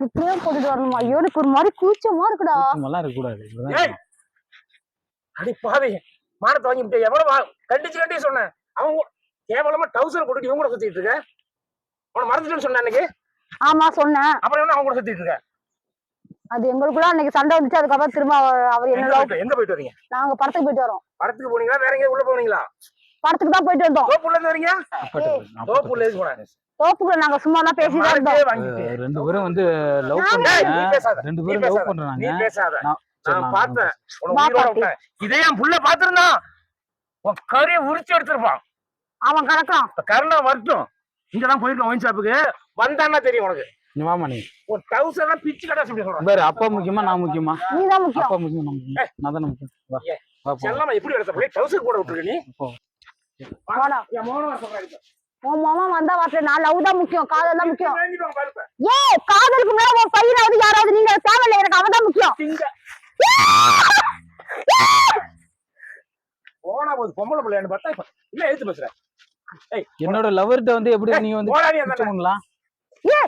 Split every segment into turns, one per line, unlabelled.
இப்படியே போட்டுட்டு வரணுமா? ஐயோ எனக்கு ஒரு மாதிரி கூச்சமா இருக்குடா.
நல்லா இப்படிதான்
ஏய்! அடி பாவி. மானத்தை வாங்கி விட்டு எவ்வளவு கண்டிச்சு கண்டிச்சு சொன்னேன். அவன் கேவலமா டவுசர் போட்டுட்டு இவங்க கூட சுத்திட்டு இருக்க. அவனை மறந்துட்டேன்னு சொன்னேன் அன்னைக்கு.
ஆமா சொன்னேன்.
அப்புறம் என்ன அவன் கூட சுத்திட்டு இருக்க?
அது எங்களுக்குள்ள அன்னைக்கு சண்டை வந்துச்சு. அதுக்கப்புறம் திரும்ப அவர் அவர் என்ன
எங்க
love-
போயிட்டு- எங்க போயிட்டு வரீங்க?
நாங்க படத்துக்கு போயிட்டு வரோம்.
படத்துக்கு போனீங்களா? வேற எங்கேயும் உள்ள போனீங்களா?
படத்துக்கு தான் போயிட்டு வந்தோம்.
தோப்புல இருந்து வரீங்க? தோப்புல இருந்து போனாங்க
தோப்புக்குள்ள நாங்க சும்மா தான் இருந்தோம்.
மானத்தையே வாங்கிட்டு.
போய். ரெண்டு பேரும் வந்து லவ்
நீ
பண்றாங்க ரெண்டு
நீ
பேரும் லவ்
பேசாத. நீ
பண்றாங்க
பேசாத.
நான்
பார்த்தேன். உன்னை இதே என் புள்ள பாத்துருந்தான் உன் கறியை உரிச்சு எடுத்திருப்பான்.
அவன் கணக்கான்
இப்ப கருணா வரட்டும். இங்கதான் போயிருக்கோம் ஒயின் ஷாப்புக்கு வந்தான்னா தெரியும் உனக்கு.
நீ வாமா நீ.
ஒரு டவுசர் எல்லாம் பிச்சு கடா சொல்லி சொல்றேன்.
பாரு அப்பா முக்கியமா நான் முக்கியமா?
நீதான் முக்கியம்.
அப்பா முக்கியம் நான் முக்கியம்? நான் தானே முக்கியம். வா
ஏய்,
வா போ.
செல்லமா எப்படி எடுத்த டவுசர் போட விட்டுருக்க நீ?
உன் வந்தா வரல நான் லவ் தான் முக்கியம் காதல் தான் முக்கியம். ஏய் காதலுக்கு மேல உன் பையனாவது யாராவது நீங்க தேவையில்ல எனக்கு அவன் தான் முக்கியம்.
போனா போது பொம்பளை பிள்ளைன்னு பார்த்தா இப்ப இல்ல எழுத்து பேசுறேன் ஏய்
என்னோட லவர்கிட்ட வந்து எப்படி வந்து
நீ அந்த
குச்சம் பண்ணலாம்
ஏ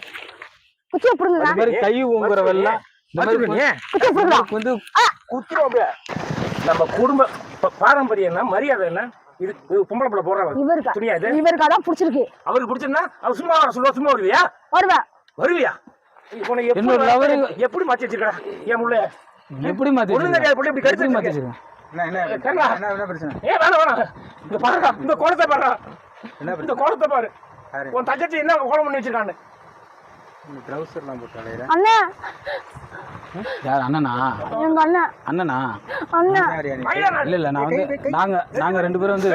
குச்சியை புடுங்க.
அது மாதிரி கை ஊங்குறவெல்லாம் இந்த மாதிரி
பாத்துக்கோ நீ.
குச்சியை புடுங்க.
உங்களுக்கு வந்து
குத்துறோம் நம்ம குடும்ப பாரம்பரியம் என்ன மரியாதை என்ன? இது பொம்பளை பிள்ளை போடுறவன்
இவருக்கா?
துணியா இது?
இவருக்கு? அதான் பிடிச்சிருக்கு.
அவருக்கு பிடிச்சிருந்தா அவர் சும்மா வர சொல்லுவா சும்மா வருவியா?
வருவேன்
வருவியா?
என்னோட
எப்படி மாத்தி வச்சிருக்கா என் முள்ள
எப்படி மாத்தி
ஒண்ணும் தெரியாது புள்ள இப்படி கடிச்சு
எப்படி மாத்தி
வச்சிருக்க.
வச்சிருக்கேன்
கேரளா. ஏ வேணாம் வேணாம். இந்த பாருடா இந்த கோலத்தை பாருடா. இந்த கோலத்தை பாரு. உன் தங்கச்சி என்ன கோலம் பண்ணி வச்சிருக்கான்னு.
அண்ணா.
யார்? அண்ணனா?
எங்க அண்ணன்
அண்ணனா?
அண்ணன்.
இல்ல இல்ல நான் வந்து நாங்க நாங்க ரெண்டு பேரும் வந்து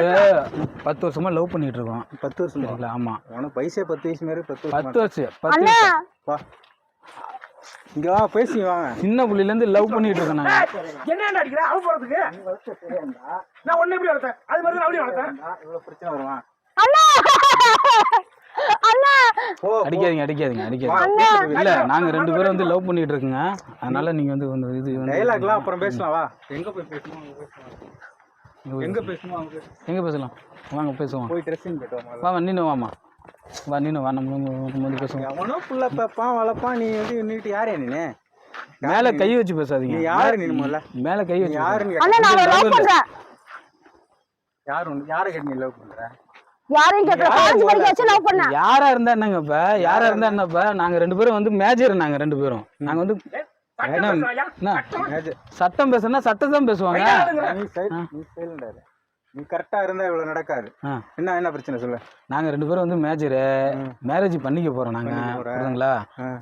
பத்து வருஷமா லவ் பண்ணிட்டு இருக்கோம்.
பத்து வருஷம்?
சரிங்களா? ஆமா.
உனக்கு வயசே பத்து வயசு மாதிரி பத்து வருஷம்?
பத்து வருஷம் பத்து
அண்ணா.
வருஷம்
வா. இங்க வா பேசி வாங்க.
சின்ன புள்ளையில இருந்து லவ் பண்ணிட்டு இருக்கோம் நாங்க.
ஏய், என்ன அடிக்கிற? அவன் போறதுக்கு? நான் ஒண்ணு எப்படி வளர்த்தேன்? அது மாதிரி தான் அப்படியே வளர்த்தேன்?
இவ்வளவு பிரச்சனை வருமா?
அண்ணா.
அடிக்காதீங்க அடிக்காதீங்க அடிக்காதீங்க. இல்ல நாங்க ரெண்டு பேரும் வந்து லவ் பண்ணிட்டு இருக்கோங்க அதனால நீங்க வந்து இது
டைலாக்லாம் அப்புறம் பேசலாம் வா. எங்க போய் பேசலாம். எங்க பேசணும்
எங்க பேசலாம்? வாங்க பேசுவோம்.
போய் ட்ரெஸ்ஸிங் போயிட்டு
வா வா நின்னு வாமா. வா நின்னு வா நம்ம நம்ம வந்து பேசுவோம்.
எவனோ புள்ள பேப்பான் வளர்ப்பான் நீ வந்து இன்னிட்டு யாரே நீ?
மேல கை வச்சு பேசாதீங்க.
யாரு நீ முதல்ல
மேல கை வச்சு
யாருன்னு
அண்ணா
கேட்டா
நான் லவ் பண்றேன்.
யாரு உனக்கு யாரை கேட்டு நீ லவ் பண்ற?
யாரையும் கேட்கல. காலேஜ் படிக்க வச்சு லவ் பண்ணேன்
யாரா இருந்தா என்னங்க இப்ப? யாரா இருந்தா என்னப்ப நாங்க ரெண்டு பேரும் வந்து மேஜர் நாங்க ரெண்டு பேரும். நாங்க வந்து
சட்டம்
பேசுனா சட்டம் தான் பேசுவாங்க.
நீ கரெக்டா இருந்தா இவ்வளவு நடக்காது. என்ன என்ன பிரச்சனை சொல்லு?
நாங்க ரெண்டு பேரும் வந்து மேஜரு மேரேஜ் பண்ணிக்க போறோம் நாங்க. புரியுதுங்களா.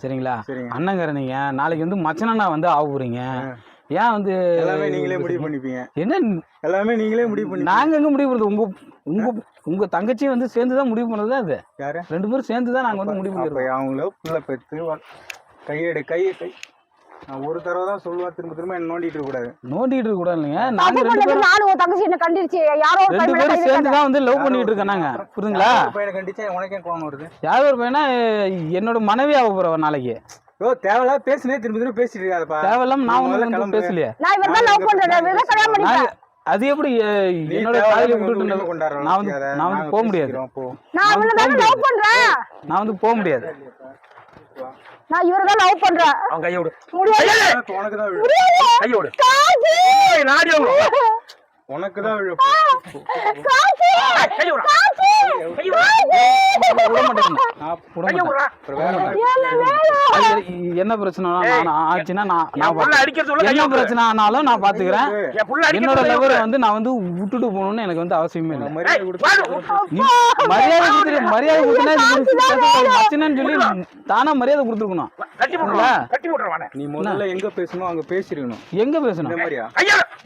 சரிங்களா?
சரிங்க.
அண்ணங்கிற நீங்க நாளைக்கு வந்து மச்சனா வந்து ஆக போறீங்க. ஏன் வந்து
எல்லாமே நீங்களே முடிவு பண்ணிப்பீங்க.
என்ன?
எல்லாமே நீங்களே முடிவு பண்ணி
நாங்க எங்க முடிவு பண்றது? உங்க உங்க உங்க தங்கச்சி வந்து சேர்ந்து தான் முடிவு பண்ணது அது?
யாரு?
ரெண்டு பேரும் சேர்ந்து தான் நாங்க வந்து முடிவு
அப்ப
பண்ணிருக்கோம்
அவங்கள புள்ள பெற்று கையெடு கையை கை. நான் ஒரு தடவை தான் சொல்லுவா திரும்ப திரும்ப என்ன நோண்டிட்டு இருக்க கூடாது.
நோண்டிட்டு இருக்க கூடாது இல்லைங்க. நாங்க ரெண்டு பேரும்
நானும் உன் தங்கச்சி என்ன கண்டிருச்சு? யாரோ ஒரு
ரெண்டு பேரும் சேர்ந்து. தான் வந்து லவ் பண்ணிட்டு இருக்கோம் நாங்க. புரியுதுங்களா?
ஒரு பையனை கண்டிச்சா உனக்கே கோவம் வருது.
யார் ஒரு பையனா என்னோட மனைவி ஆக போறவ நாளைக்கு.
ஓ தேவையில்ல பேசுனே திரும்ப திரும்ப பேசிட்டு இருக்காதப்பா.
தேவையில்லாம நான் உங்களுக்கு வந்து
கிளம்பு.
பேசலையே.
நான் இவர் தான் லவ் பண்றேன் இவர் தான் கல்யாணம் பண்ணிப்பேன்
நான் அது எப்படி என்னோட காலையில விட்டுட்டு நான் வந்து. நான் போக முடியாது.
பேசிக்கிறோம், போ.
நான் அவனை தானே லவ் பண்றேன்.
நான் வந்து போக முடியாது.
நான் இவரை தான் லவ் பண்றேன்.
அவன் கையை விடு.
முடியாது.
உனக்கு உனக்கு தான் விழும்
முடியாது.
கையை விடு.
காசி
ஏய், நாடி அவங்க.
உனக்கு தான் விழும்
காசி
கையை விடு.
காசி
கையை விடு
மாட்டேன்.
என்ன
பிரச்சனை ஆச்சுன்னா நான்
என்
நான் என்ன. பிரச்சனை ஆனாலும் நான் பாத்துக்கிறேன்.
என் புள்ள
என்னோட லெவரை வந்து நான் வந்து விட்டுட்டு போகணும்னு எனக்கு வந்து அவசியமே இல்லை.
மரியாதை
ஏய்,
கொடுத்து
வாடு.
நீ மரியாதை கொடுத்தனா சொல்லி தானா மரியாதை கொடுத்துருக்கணும்.
நீ முதல்ல எங்க பேசணும் அங்க பேசிருக்கணும்.
எங்க பேசணும்?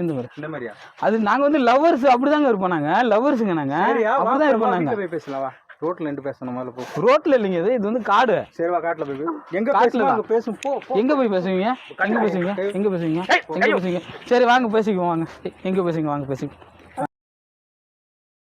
இந்த மாதிரி.
இந்த மாதிரியா?
அது நாங்க வந்து லவர்ஸ் அப்படிதாங்க இருப்போம் நாங்க. லவர்ஸுங்க நாங்க. அப்படிதான் இருப்போம் நாங்க.
பேசலாம் ரோட்ல நின்று பேசணும் முதல்ல போ.
ரோட்ல இல்லைங்க இது இது வந்து காடு.
சரி வா காட்டுல போய். எங்க
காட்டுல
பேசும். போ
எங்க போய் பேசுவீங்க? எங்க பேசுவீங்க? எங்க பேசுவீங்க? எங்க பேசுவீங்க? சரி வாங்க பேசிக்குவோம் வாங்க. எங்க பேசுவீங்க? வாங்க பேசிக்குவோம்.